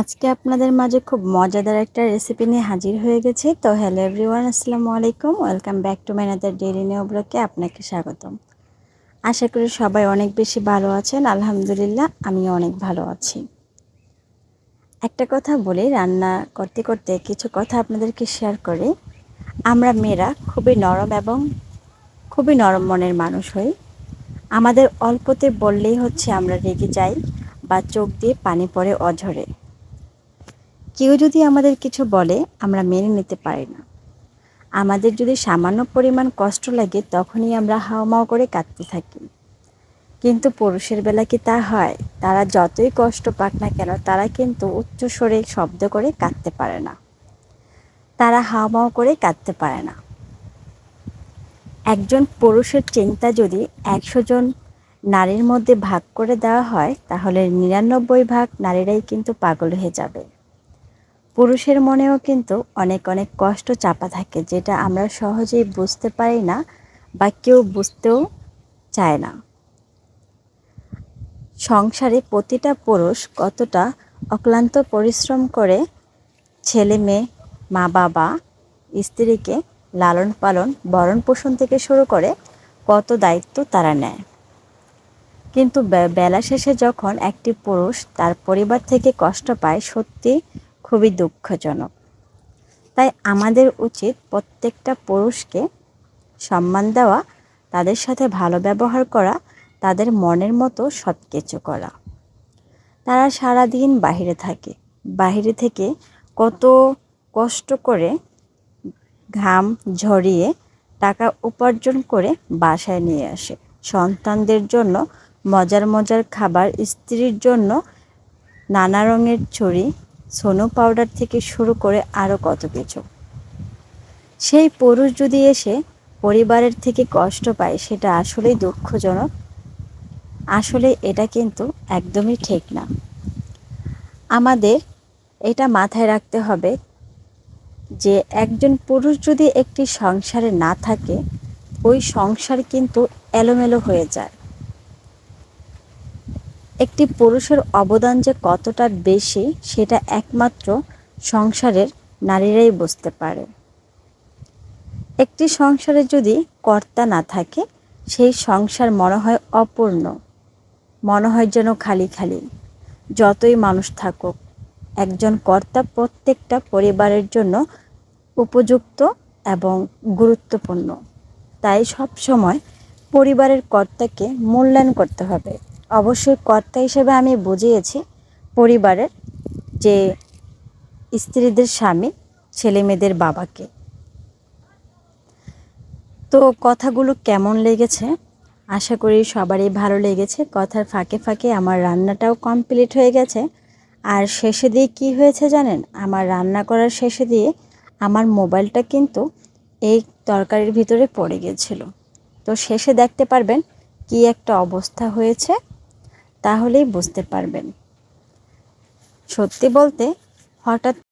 আজকে আপনাদের মাঝে খুব মজাদার একটা রেসিপি নিয়ে হাজির হয়ে গেছি। তো হ্যালো এভরিওয়ান আসসালামু আলাইকুম। ওয়েলকাম ব্যাক টু মাইনাদার ডেইলি নিউ ব্লকে আপনাকে স্বাগতম। আশা করি সবাই অনেক বেশি ভালো আছেন। আলহামদুলিল্লাহ, আমিও অনেক ভালো আছি। একটা কথা বলি, রান্না করতে করতে কিছু কথা আপনাদেরকে শেয়ার করি। আমরা মেয়েরা খুবই নরম এবং খুবই নরম মনের মানুষ হই। আমাদের অল্পতে বললেই হচ্ছে আমরা রেগে যাই বা চোখ দিয়ে পানি পড়ে অঝরে। কেউ যদি আমাদের কিছু বলে, আমরা মেনে নিতে পারি না। আমাদের যদি সামান্য পরিমাণ কষ্ট লাগে, তখনই আমরা হাওমাও করে কাঁদতে থাকি। কিন্তু পুরুষের বেলা কি তা হয়? তারা যতই কষ্ট পাক না কেন, তারা কিন্তু উচ্চ স্বরে শব্দ করে কাঁদতে পারে না। তারা হাওমাও করে কাঁদতে পারে না। একজন পুরুষের চিন্তা যদি একশো জন নারীর মধ্যে ভাগ করে দেওয়া হয়, তাহলে নিরানব্বই ভাগ নারীরাই কিন্তু পাগল হয়ে যাবে। পুরুষের মনেও কিন্তু অনেক অনেক কষ্ট চাপা থাকে, যেটা আমরা সহজেই বুঝতে পারি না বা কেউ বুঝতেও চায় না। সংসারে প্রতিটা পুরুষ কতটা অক্লান্ত পরিশ্রম করে ছেলে মেয়ে, মা বাবা, স্ত্রীকে লালন পালন বরণ পোষণ থেকে শুরু করে কত দায়িত্ব তারা নেয়। কিন্তু বেলা শেষে যখন একটি পুরুষ তার পরিবার থেকে কষ্ট পায়, সত্যি খুবই দুঃখজনক। তাই আমাদের উচিত প্রত্যেকটা পুরুষকে সম্মান দেওয়া, তাদের সাথে ভালো ব্যবহার করা, তাদের মনের মতো সব কিছু করা। তারা সারাদিন বাহিরে থাকে। বাহিরে থেকে কত কষ্ট করে ঘাম ঝরিয়ে টাকা উপার্জন করে বাসায় নিয়ে আসে। সন্তানদের জন্য, মজার মজার খাবার, স্ত্রীর জন্য নানা রঙের ছড়ি সোনো পাউডার থেকে শুরু করে আরও কত কিছু। সেই পুরুষ যদি এসে পরিবারের থেকে কষ্ট পায়, সেটা আসলেই দুঃখজনক। আসলে এটা কিন্তু একদমই ঠিক না। আমাদের এটা মাথায় রাখতে হবে যে, একজন পুরুষ যদি একটি সংসারে না থাকে, ওই সংসার কিন্তু এলোমেলো হয়ে যায়। একটি পুরুষের অবদান যে কতটা বেশি, সেটা একমাত্র সংসারের নারীরাই বুঝতে পারে। একটি সংসারে যদি কর্তা না থাকে, সেই সংসার মনে হয় অপূর্ণ। মনে হয় যেন খালি খালি। যতই মানুষ থাকুক, একজন কর্তা প্রত্যেকটা পরিবারের জন্য উপযুক্ত এবং গুরুত্বপূর্ণ। তাই সব সময় পরিবারের কর্তাকে মূল্যায়ন করতে হবে। অবশ্যই কর্তা হিসেবে আমি বুঝিয়েছি পরিবারের যে স্ত্রীদের স্বামী ছেলে মেয়েদের বাবাকে। তো কথাগুলো কেমন লেগেছে? আশা করি সবারই ভালো লেগেছে। কথার ফাঁকে ফাঁকে আমার রান্নাটাও কমপ্লিট হয়ে গেছে। আর শেষে দিয়ে কি হয়েছে জানেন? আমার রান্না করার শেষে দিয়ে আমার মোবাইলটা কিন্তু এই তরকারির ভিতরে পড়ে গেছিল। তো শেষে দেখতে পারবেন কি একটা অবস্থা হয়েছে। তাহলেই বুঝতে পারবেন। সত্যি বলতে হঠাৎ